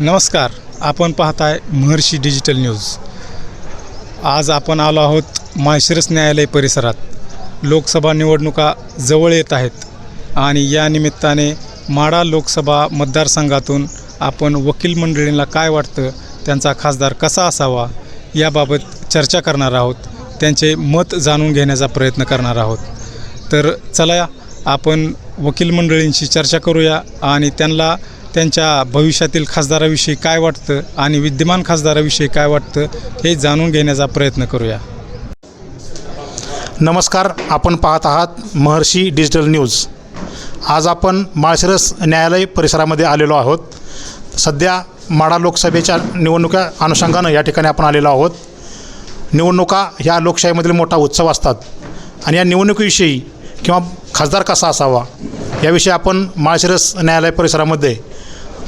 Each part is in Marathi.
नमस्कार आपण पाहताय महर्षी डिजिटल न्यूज. आज आपण आलो आहोत माळशिरस न्यायालय परिसरात. लोकसभा निवडणुका जवळ येत आहेत आणि या निमित्ताने माडा लोकसभा मतदारसंघातून आपण वकील मंडळींना काय वाटतं त्यांचा खासदार कसा असावा याबाबत चर्चा करणार आहोत. त्यांचे मत जाणून घेण्याचा प्रयत्न करणार आहोत. तर चला आपण वकील मंडळींशी चर्चा करूया आणि त्यांना त्यांच्या भविष्यातील खासदाराविषयी काय वाटतं आणि विद्यमान खासदाराविषयी काय वाटतं हे जाणून घेण्याचा प्रयत्न करूया. नमस्कार आपण पाहत आहात महर्षी डिजिटल न्यूज. आज आपण माळशिरस न्यायालय परिसरामध्ये आलेलो आहोत. सध्या माडा लोकसभेच्या निवडणुका अनुषंगानं या ठिकाणी आपण आलेलो आहोत. निवडणुका ह्या लोकशाहीमधील मोठा उत्सव असतात आणि या निवडणुकीविषयी किंवा खासदार कसा असावा याविषयी आपण माळशिरस न्यायालय परिसरामध्ये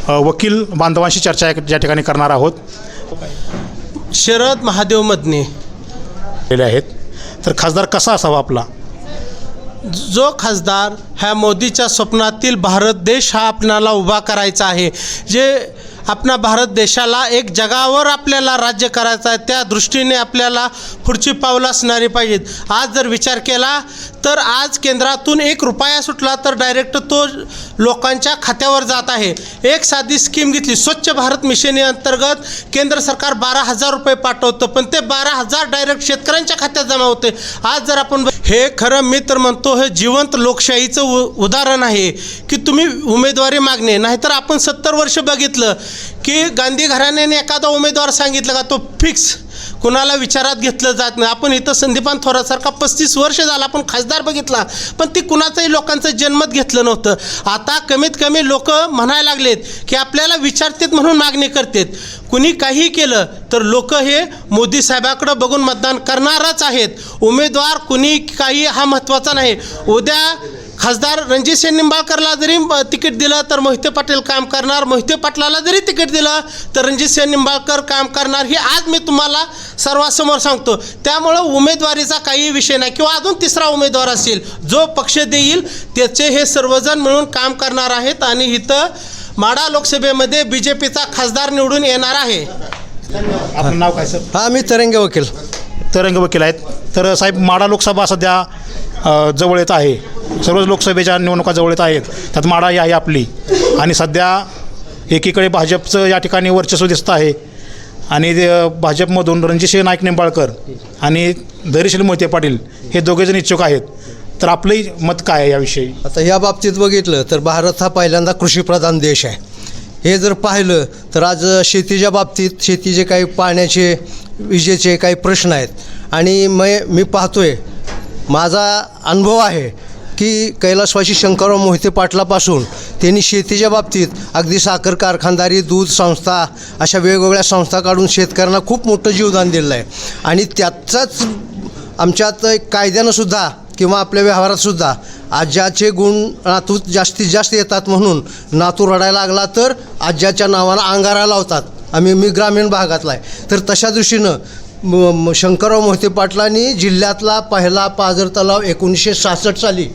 वकील बांधवांशी चर्चा या या ठिकाणी करणार आहोत. शरद महादेव मदने. केले आहेत. तर खासदार कसा असावा आपला? जो खासदार ह्या मोदीच्या स्वप्नातील भारत देश हा आपणाला उभा करायचा आहे. जे आपणा भारत देशाला एक जगावर आपल्याला राज्य करायचं आहे त्या दृष्टीने आपल्याला पुढची पावलं असणारी पाहिजेत. आज जर विचार केला तर आज केंद्रातून एक रुपया सुटला तर डायरेक्ट तो लोकांच्या खात्यावर जात आहे. एक साधी स्कीम घेतली स्वच्छ भारत मिशन अंतर्गत केंद्र सरकार बारा हजार रुपये पाठवतं पण ते बारा हजार डायरेक्ट शेतकऱ्यांच्या खात्यात जमा होते. आज जर आपण हे खरं मी तर म्हणतो हे जिवंत लोकशाहीचं उ उदाहरण आहे की तुम्ही उमेदवारी मागणे नाहीतर आपण सत्तर वर्ष बघितलं की गांधी घराण्याने एखादा उमेदवार सांगितलं का तो फिक्स कुणाला विचारात घेतलं जात नाही. आपण इथं संदीपान थोरासारखा पस्तीस वर्ष झाला आपण खासदार बघितला पण ती कुणाचंही लोकांचं जन्मत घेतलं नव्हतं. आता कमीत कमी लोक म्हणायला लागलेत की आपल्याला विचारतेत म्हणून मागणी करतेत. कुणी काही केलं तर लोक हे मोदी साहेबाकडं बघून मतदान करणारच आहेत. उमेदवार कुणी काही हा महत्त्वाचा नाही. उद्या खासदार रणजित सिंग निंबाळकरला जरी तिकीट दिलं तर मोहिते पाटील काम करणार. मोहिते पाटलाला जरी तिकीट दिलं तर रणजित सिंग निंबाळकर काम करणार. हे आज मी तुम्हाला सर्वांसमोर सांगतो. त्यामुळं उमेदवारीचा काही विषय नाही किंवा अजून तिसरा उमेदवार असेल जो पक्ष देईल त्याचे हे सर्वजण मिळून काम करणार आहेत आणि इथं माडा लोकसभेमध्ये बी जे पीचा खासदार निवडून येणार आहे. आपलं नाव काय सर हा मी तरंगे वकील. तरंग वकील आहेत. तर साहेब माडा लोकसभा सध्या जवळ येत आहे. सर्वच लोकसभेच्या निवडणुका जवळ येत आहेत. त्यात माडा ही आहे आपली. आणि सध्या एकीकडे भाजपचं या ठिकाणी वर्चस्व दिसतं आहे. आणि भाजपमधून रणजितसिंह नाईक निंबाळकर आणि धैर्यशील मोहिते पाटील हे दोघेजण इच्छुक आहेत. तर आपलंही मत काय आहे याविषयी? आता या बाबतीत बघितलं तर भारत हा पहिल्यांदा कृषीप्रधान देश आहे. हे जर पाहिलं तर आज शेतीच्या बाबतीत शेतीचे काही पाण्याचे विजेचे काही प्रश्न आहेत. आणि मै मी पाहतोय माझा अनुभव आहे की कैलासवासी शंकरराव मोहिते पाटलापासून त्यांनी शेतीच्या बाबतीत अगदी साखर कारखानदारी दूध संस्था अशा वेगवेगळ्या संस्था काढून शेतकऱ्यांना खूप मोठं जीवदान दिलेलं आहे. आणि त्याचाच आमच्यात एक कायद्यानं सुद्धा किंवा आपल्या व्यवहारात सुद्धा आज्याचे गुण नातूत जास्तीत जास्त येतात म्हणून नातू रडायला लागला तर आज्याच्या नावानं अंगारा लावतात. आम्ही मी ग्रामीण भागातला आहे. तर तशा दृष्टीनं म- म- शंकरराव मोहिते पाटलांनी जिल्ह्यातला पहिला पाझर तलाव एकोणीसशे सहासष्ट साली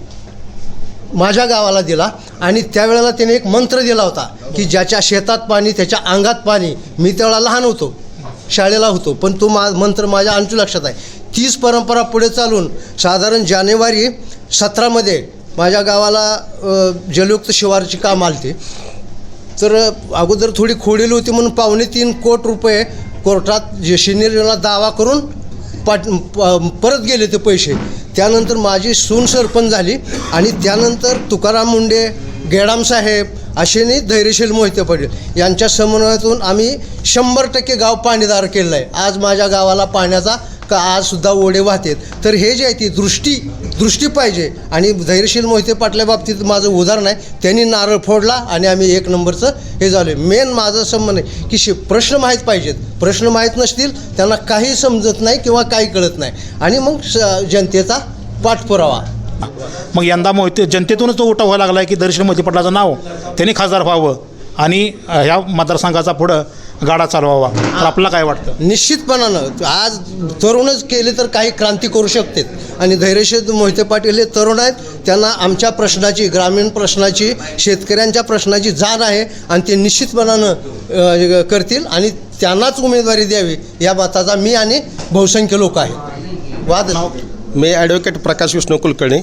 माझ्या गावाला दिला आणि त्यावेळेला त्याने एक मंत्र दिला होता की ज्याच्या शेतात पाणी त्याच्या अंगात पाणी मी त्यावेळेला लहान होतो. शाळेला होतो. पण तो मा मंत्र माझ्या आणखी लक्षात आहे. तीच परंपरा पुढे चालून साधारण जानेवारी सतरामध्ये माझ्या गावाला जलयुक्त शिवारची काम आलते. तर अगोदर थोडी खोडील होती म्हणून पावणे तीन कोट रुपये कोर्टात जे शिनेरीला दावा करून पाट प- परत गेले ते पैसे. त्यानंतर माझी सून सरपंच झाली आणि त्यानंतर तुकाराम मुंडे गेडाम साहेब असेनी धैर्यशील मोहिते पाटील यांच्या समन्वयातून आम्ही शंभर टक्के गाव पाणीदार केलं आहे आज माझ्या गावाला पाण्याचा का आजसुद्धा ओढे वाहतेत. तर हे जे आहे ती दृष्टी दृष्टी पाहिजे. आणि धैर्यशील मोहिते पाटल्या बाबतीत माझं उदाहरण आहे. त्यांनी नारळ फोडला आणि आम्ही एक नंबरचं हे झालो मेन माझं संबंध आहे की शि प्रश्न माहीत पाहिजेत. प्रश्न माहीत नसतील त्यांना काही समजत नाही किंवा काही कळत नाही. आणि मग स- जनतेचा पाठपुरावा. मग यंदा मोहिते जनतेतूनच तो उठा व्हायला लागला आहे की दर्शन मोहिते पाटलाचं नाव त्यांनी खासदार व्हावं. आणि ह्या मतदारसंघाचा पुढं गाडा चालवावा. तर आपल्याला काय वाटतं? निश्चितपणानं आज तरुणच केले तर काही क्रांती करू शकते आणि धैर्यशील मोहिते पाटील हे तरुण आहेत त्यांना आमच्या प्रश्नाची ग्रामीण प्रश्नाची शेतकऱ्यांच्या प्रश्नाची जाण आहे आणि ते निश्चितपणानं करतील आणि त्यांनाच उमेदवारी द्यावी या मताचा मी आणि बहुसंख्य लोक आहे. वाद मी ॲडव्होकेट प्रकाश विष्णू कुलकर्णी.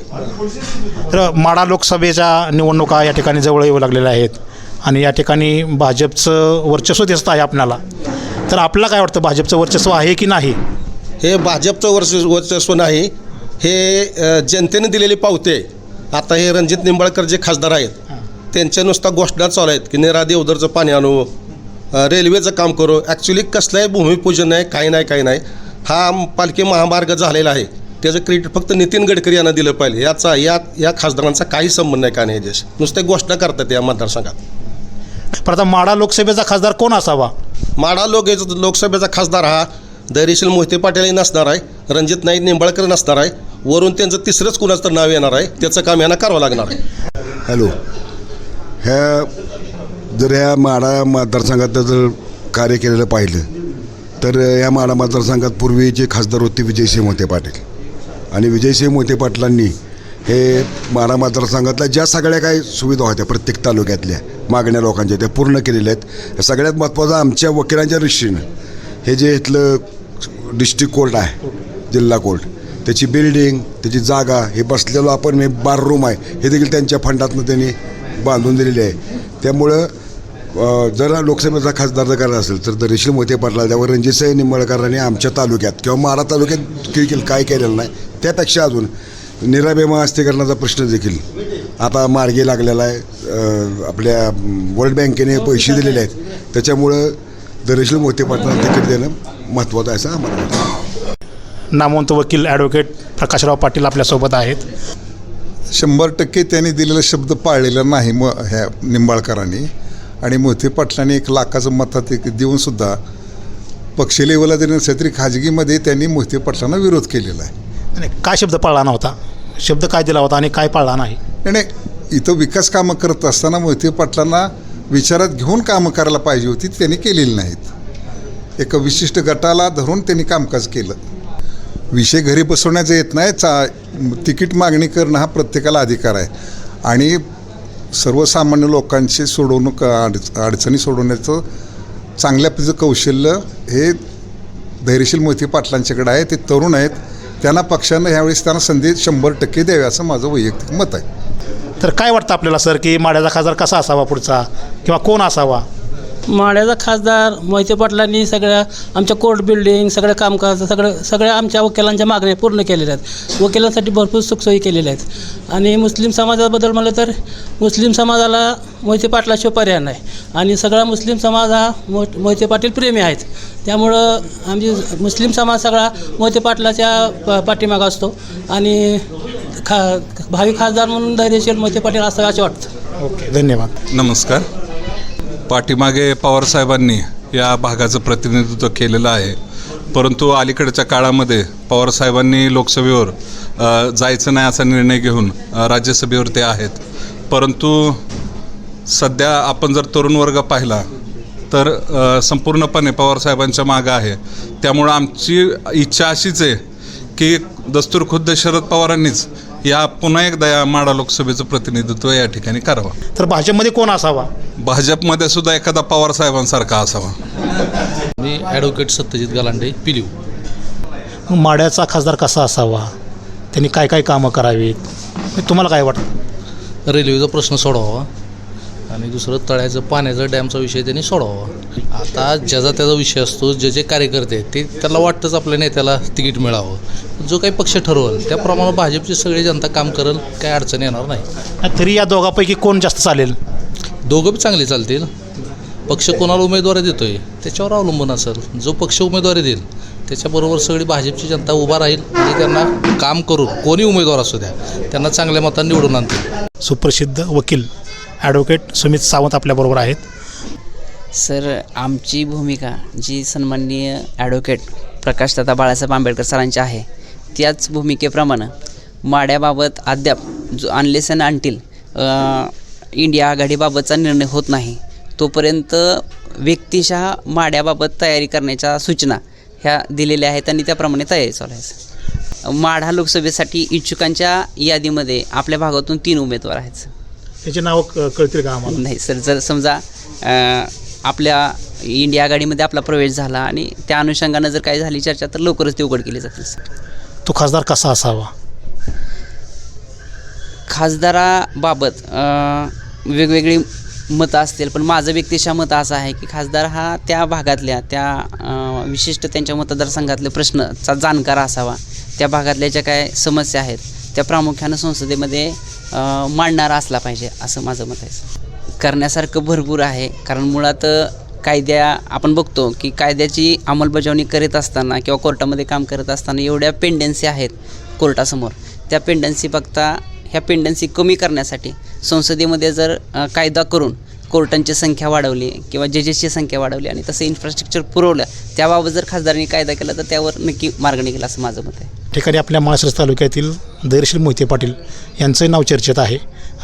तर माडा लोकसभेच्या निवडणुका या ठिकाणी जवळ येऊ लागलेल्या आहेत. आणि या ठिकाणी भाजपचं वर्चस्व दिसत आहे आपल्याला. तर आपल्याला काय वाटतं भाजपचं वर्चस्व आहे की नाही? हे भाजपचं वर्ष वर्चस्व नाही. हे जनतेने दिलेली पावते. आता हे रणजित निंबाळकर जे खासदार आहेत त्यांच्या नुसता घोषणा चालू आहेत की निरा देवदरचं पाणी आणू. रेल्वेचं काम करू. ॲक्च्युली कसलंही भूमिपूजन नाही काही नाही काही नाही. हा पालखी महामार्ग झालेला आहे. त्याचं क्रेडिट फक्त नितीन गडकरी यांना दिलं पाहिजे. याचा या या खासदारांचा काही संबंध नाही का नाही याच्याशी नुसते घोषणा करतात या मतदारसंघात. पण आता माडा लोकसभेचा खासदार कोण असावा? माढा लोक लोकसभेचा खासदार हा धैर्यशील मोहिते पाटीलही नसणार आहे रणजित नाईक निंबाळकर नसणार आहे वरून त्यांचं तिसरंच कुणाचं तर नाव येणार आहे त्याचं काम यांना करावं लागणार आहे. हॅलो. ह्या जर ह्या माडा मतदारसंघात जर कार्य केलेलं पाहिलं तर या माडा मतदारसंघात पूर्वीचे खासदार होते विजयसिंह मोहिते पाटील. आणि विजयसिंह मोहिते पाटलांनी हे माडा मतदारसंघातल्या ज्या सगळ्या काही सुविधा होत्या प्रत्येक तालुक्यातल्या मागण्या लोकांच्या त्या पूर्ण केलेल्या आहेत. सगळ्यात महत्त्वाचं आमच्या वकिलांच्या दृष्टीनं. हे जे इथलं डिस्ट्रिक्ट कोर्ट आहे जिल्हा कोर्ट त्याची बिल्डिंग त्याची जागा हे बसलेलो आपण हे बार रूम आहे हे देखील त्यांच्या फंडातनं त्यांनी बांधून दिलेले आहे. त्यामुळं जर लोकसभेचा खासदार जर करायचा असेल तर दरेशील मोठे पाटला त्यावर रणजितसाई निंबळकरांनी आमच्या तालुक्यात किंवा मारा तालुक्यात देखील काय केलेलं नाही त्यापेक्षा अजून निराबेमा अस्थिकरणाचा प्रश्न देखील आता मार्गी लागलेला आहे. आपल्या वर्ल्ड बँकेने पैसे दिलेले आहेत. त्याच्यामुळं दरेशील मोठे पाटलांना तिकीट देणं महत्त्वाचं आहे असं आम्हाला वाटतं. नामवंत वकील ॲडव्होकेट प्रकाशराव पाटील आपल्यासोबत आहेत. शंभर टक्के त्यांनी दिलेला शब्द पाळलेला नाही म ह्या निंबाळकरांनी. आणि मोहिते पाटलांनी एक लाखाचं मतात देऊनसुद्धा पक्ष लेवलला जरी नसेल तरी खाजगीमध्ये त्यांनी मोहिते पाटलांना विरोध केलेला आहे. आणि काय शब्द पाळला नव्हता? शब्द काय दिला होता आणि काय पाळला नाही? नाही, नाही इथं विकास कामं करत असताना मोहिते पाटलांना विचारात घेऊन कामं करायला पाहिजे होती त्यांनी केलेली नाहीत. एका विशिष्ट गटाला धरून त्यांनी कामकाज केलं. विषय घरी बसवण्याचं येत नाही चा तिकीट मागणी करणं हा प्रत्येकाला अधिकार आहे. आणि सर्वसामान्य लोकांची सोडवणूक अडच अडचणी सोडवण्याचं चांगल्या पद्धतीचं कौशल्य हे धैर्यशील मोहिते पाटलांच्याकडे आहे. ते तरुण आहेत. त्यांना पक्षानं ह्यावेळेस त्यांना संधी शंभर टक्के द्यावी असं माझं वैयक्तिक मत आहे. तर काय वाटतं आपल्याला सर की माड्याचा खासदार कसा असावा पुढचा? किंवा कोण असावा? माड्याचा खासदार मोहिते पाटलांनी सगळ्या आमच्या कोर्ट बिल्डिंग सगळं कामकाज सगळं सगळ्या आमच्या वकिलांच्या मागण्या पूर्ण केलेल्या आहेत. वकिलांसाठी भरपूर सुखसोयी केलेल्या आहेत. आणि मुस्लिम समाजाबद्दल म्हणलं तर मुस्लिम समाजाला मोहिते पाटलाशिवाय पर्याय नाही. आणि सगळा मुस्लिम समाज हा मो मोहिते पाटील प्रेमी आहेत. त्यामुळं आमची मुस्लिम समाज सगळा मोहिते पाटलाच्या प पाठीमागं असतो. आणि खा भावी खासदार म्हणून धैर्यशील मोहिते पाटील असं असं वाटतं. ओके धन्यवाद. नमस्कार. पाठीमागे पवारसाहेबांनी या भागाचं प्रतिनिधित्व केलेलं आहे. परंतु अलीकडच्या काळामध्ये पवारसाहेबांनी लोकसभेवर अ, जायचं नाही असा निर्णय घेऊन अ, राज्यसभेवर ते आहेत. परंतु सध्या आपण जर तरुण वर्ग पाहिला तर अ, संपूर्णपणे पवारसाहेबांच्या मागं आहे. त्यामुळं आमची इच्छा अशीच आहे की दस्तूर खुद्द शरद पवारांनीच या पुन्हा एकदा या माडा लोकसभेचं प्रतिनिधित्व या ठिकाणी करावं. तर भाजपमध्ये कोण असावा? भाजपमध्ये सुद्धा एखादा पवार साहेबांसारखा असावा. मी ॲडव्होकेट सत्यजित गलांडे पिलीव मग माड्याचा खासदार कसा असावा? त्यांनी काय काय कामं करावीत? तुम्हाला काय वाटतं? रेल्वेचा प्रश्न सोडवावा. आणि दुसरं तळ्याचं पाण्याचा डॅमचा विषय त्यांनी सोडवावा. आता ज्याचा त्याचा विषय असतो जे जे कार्यकर्ते आहेत ते त्याला वाटतंच आपल्या नेत्याला तिकीट मिळावं. जो काही पक्ष ठरवल त्याप्रमाणे भाजपची सगळी जनता काम करेल काय अडचण येणार नाही तरी या दोघांपैकी कोण जास्त चालेल? दोघं बी चांगले चालतील. पक्ष कोणाला उमेदवारी देतोय त्याच्यावर अवलंबून असेल. जो पक्ष उमेदवारी देईल त्याच्याबरोबर सगळी भाजपची जनता उभा राहील आणि त्यांना काम करून कोणी उमेदवार असू द्या त्यांना चांगल्या मतांनी निवडून आणतील. सुप्रसिद्ध वकील ॲडव्होकेट सुमित सावंत आपल्याबरोबर आहेत. सर आमची भूमिका जी सन्माननीय ॲडव्होकेट प्रकाशदादा बाळासाहेब आंबेडकर सरांची आहे त्याच भूमिकेप्रमाणे माड्याबाबत अद्याप जो अनलेस अँड आणतील इंडिया आघाडीबाबतचा निर्णय होत नाही तोपर्यंत व्यक्तिशः माड्याबाबत तयारी करण्याच्या सूचना ह्या दिलेल्या आहेत आणि त्याप्रमाणे तयारी चालू आहे माढा लोकसभेसाठी इच्छुकांच्या यादीमध्ये आपल्या भागातून तीन उमेदवार आहेत त्याची नावं क- कळतील का आम्हाला? नाही सर जर समजा अ, आपल्या इंडिया आघाडीमध्ये आपला प्रवेश झाला आणि त्या अनुषंगानं जर काही झाली चर्चा तर लवकरच ते उघड केली जातील सर. तो खासदार कसा असावा? खासदाराबाबत अ, वेगवेगळी मतं असतील पण माझं व्यक्तिशः मत असं आहे की खासदार हा त्या भागातल्या त्या अ, विशिष्ट त्यांच्या मतदारसंघातले प्रश्नचा जाणकार असावा. त्या भागातल्या ज्या काय समस्या आहेत त्या प्रामुख्यानं संसदेमध्ये मांडणारा असला पाहिजे असं माझं मत आहे करण्यासारखं भरपूर आहे कारण मुळात कायद्या आपण बघतो की कायद्याची अंमलबजावणी करीत असताना किंवा कोर्टामध्ये काम करत असताना एवढ्या पेंडन्सी आहेत कोर्टासमोर. त्या पेंडन्सी बघता ह्या पेंडन्सी कमी करण्यासाठी संसदेमध्ये जर कायदा करून कोर्टांची संख्या वाढवली किंवा जजेसची संख्या वाढवली आणि तसं इन्फ्रास्ट्रक्चर पुरवलं त्याबाबत जर खासदारांनी कायदा केला तर त्यावर नक्की मार्ग निघेल असं माझं मत आहे. ठिकाणी आपल्या माळशिरस तालुक्यातील धैर्यशील मोहिते पाटील यांचंही नाव चर्चेत आहे.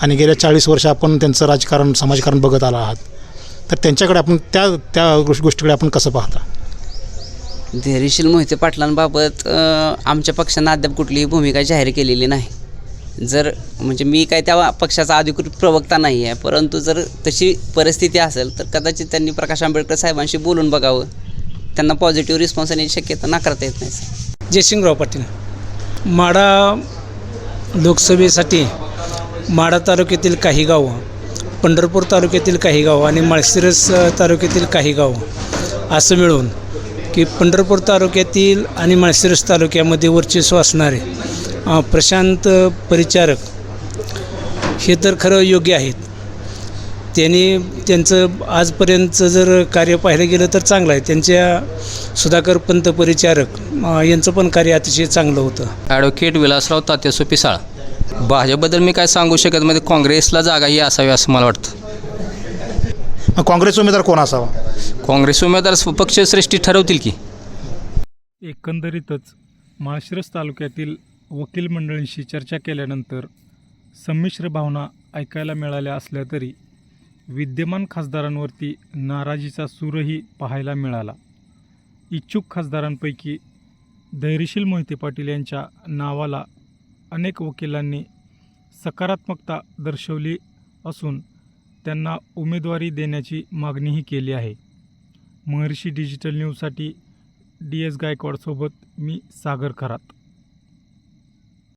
आणि गेल्या चाळीस वर्ष आपण त्यांचं राजकारण समाजकारण बघत आला आहात. तर त्यांच्याकडे आपण त्या त्या गोष्ट गोष्टीकडे आपण कसं पाहता? धैर्यशील मोहिते पाटलांबाबत आमच्या पक्षानं अद्याप कुठलीही भूमिका जाहीर केलेली नाही. जर म्हणजे मी काय त्या पक्षाचा अधिकृत प्रवक्ता नाही आहे परंतु जर तशी परिस्थिती असेल तर कदाचित त्यांनी प्रकाश आंबेडकर साहेबांशी बोलून बघावं. त्यांना पॉझिटिव्ह रिस्पॉन्स येण्याची शक्यता नाकारता येत नाही जयसिंगराव पाटील. माडा लोकसभेसाठी माडा तालुक्यातील काही गावं पंढरपूर तालुक्यातील काही गावं आणि माळशिरस तालुक्यातील काही गावं असं मिळून की पंढरपूर तालुक्यातील आणि माळशिरस तालुक्यामध्ये वर्चस्व असणारे प्रशांत परिचारक हे तर खरं योग्य आहेत. त्यांनी त्यांचं आजपर्यंतचं जर कार्य पाहिलं गेलं तर चांगलं आहे. त्यांच्या सुधाकर पंत परिचारक यांचं पण कार्य अतिशय चांगलं होतं. ॲडव्होकेट विलासराव तात्यासो पिसाळ भाजपबद्दल मी काय सांगू शकत म्हणजे काँग्रेसला जागा ही असावी असं मला वाटतं. मग काँग्रेस उमेदवार कोण असावा? काँग्रेस उमेदवार पक्षश्रेष्ठी ठरवतील की? एकंदरीतच माळशिरस तालुक्यातील वकील मंडळींशी चर्चा केल्यानंतर संमिश्र भावना ऐकायला मिळाल्या असल्या तरी विद्यमान खासदारांवरती नाराजीचा सूरही पाहायला मिळाला. इच्छुक खासदारांपैकी धैर्यशील मोहिते पाटील यांच्या नावाला अनेक वकिलांनी सकारात्मकता दर्शवली असून त्यांना उमेदवारी देण्याची मागणीही केली आहे. महर्षी डिजिटल न्यूजसाठी डी एस गायकवाडसोबत मी सागर खरात.